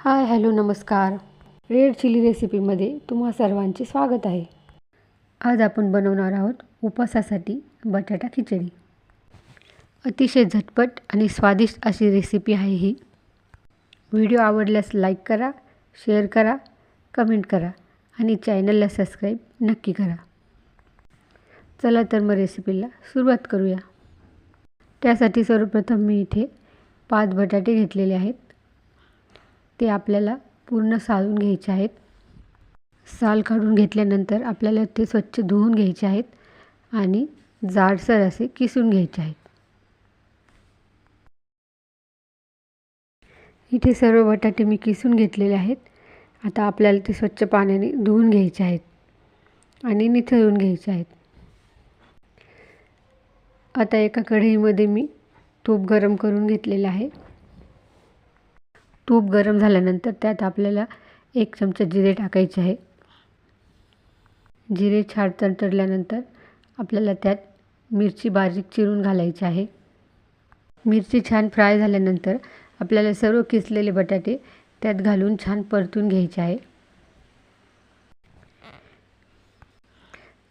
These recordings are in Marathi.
हाय हॅलो नमस्कार. रेड चिली रेसिपीमध्ये तुम्हा सर्वांचे स्वागत आहे. आज आपण बनवणार आहोत उपवासासाठी बटाटा खिचडी. अतिशय झटपट आणि स्वादिष्ट अशी रेसिपी आहे ही. व्हिडिओ आवडल्यास लाईक करा शेअर करा कमेंट करा आणि चॅनलला सबस्क्राईब नक्की करा. चला तर मग रेसिपीला सुरुवात करूया. त्यासाठी सर्वप्रथम मी इथे पाच बटाटे घेतलेले आहेत. ते आपल्याला पूर्ण साळून घ्यायचे आहेत. साल काढून घेतल्यानंतर आपल्याला ते स्वच्छ धुवून घ्यायचे आहेत आणि जाडसर असे किसून घ्यायचे आहेत. इथे सर्व बटाटे मी किसून घेतलेले आहेत. आता आपल्याला ते स्वच्छ पाण्याने धुवून घ्यायचे आहेत आणि निथळून घ्यायचे आहेत. आता एका कढईमध्ये मी तूप गरम करून घेतलेलं आहे. तूप गरम झाल्यानंतर त्यात आपल्याला एक चमचा जिरे टाकायचे आहे. जिरे छाड तडतडल्यानंतर आपल्याला त्यात मिरची बारीक चिरून घालायची आहे. मिरची छान फ्राय झाल्यानंतर आपल्याला सर्व किसलेले बटाटे त्यात घालून छान परतून घ्यायचे आहे.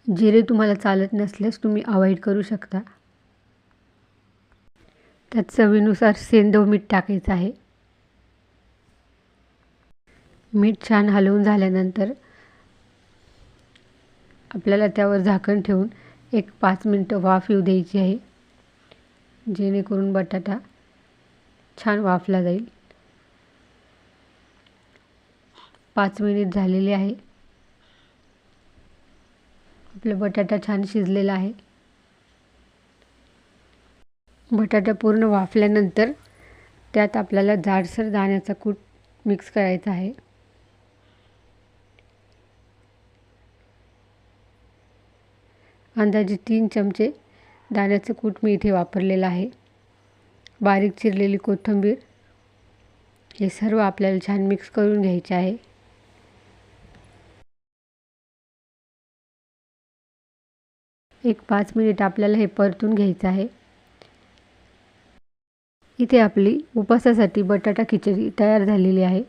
जिरे तुम्हाला चालत नसल्यास तुम्ही अवॉइड करू शकता. त्यात चवीनुसार सेंदव मीठ टाकायचं आहे. मीठ छान हलवून झाल्यानंतर आपल्याला त्यावर झाकण ठेवून एक पाच मिनटं वाफ येऊ द्यायची आहे जेणेकरून बटाटा छान वाफला जाईल. पाच मिनिट झालेले आहे. आपला बटाटा छान शिजलेला आहे. बटाटा पूर्ण वाफल्यानंतर त्यात आपल्याला जाडसर दाण्याचा कूट मिक्स करायचा आहे. अंदाजे तीन चमचे दाण्याचं कूट मी इथे वापरलेलं आहे. बारीक चिरलेली कोथिंबीर हे सर्व आपल्याला छान मिक्स करून घ्यायचे आहे. एक पाच मिनिट आपल्याला हे परतून घ्यायचं आहे. इथे आपली उपवासासाठी बटाटा खिचडी तयार झालेली आहे.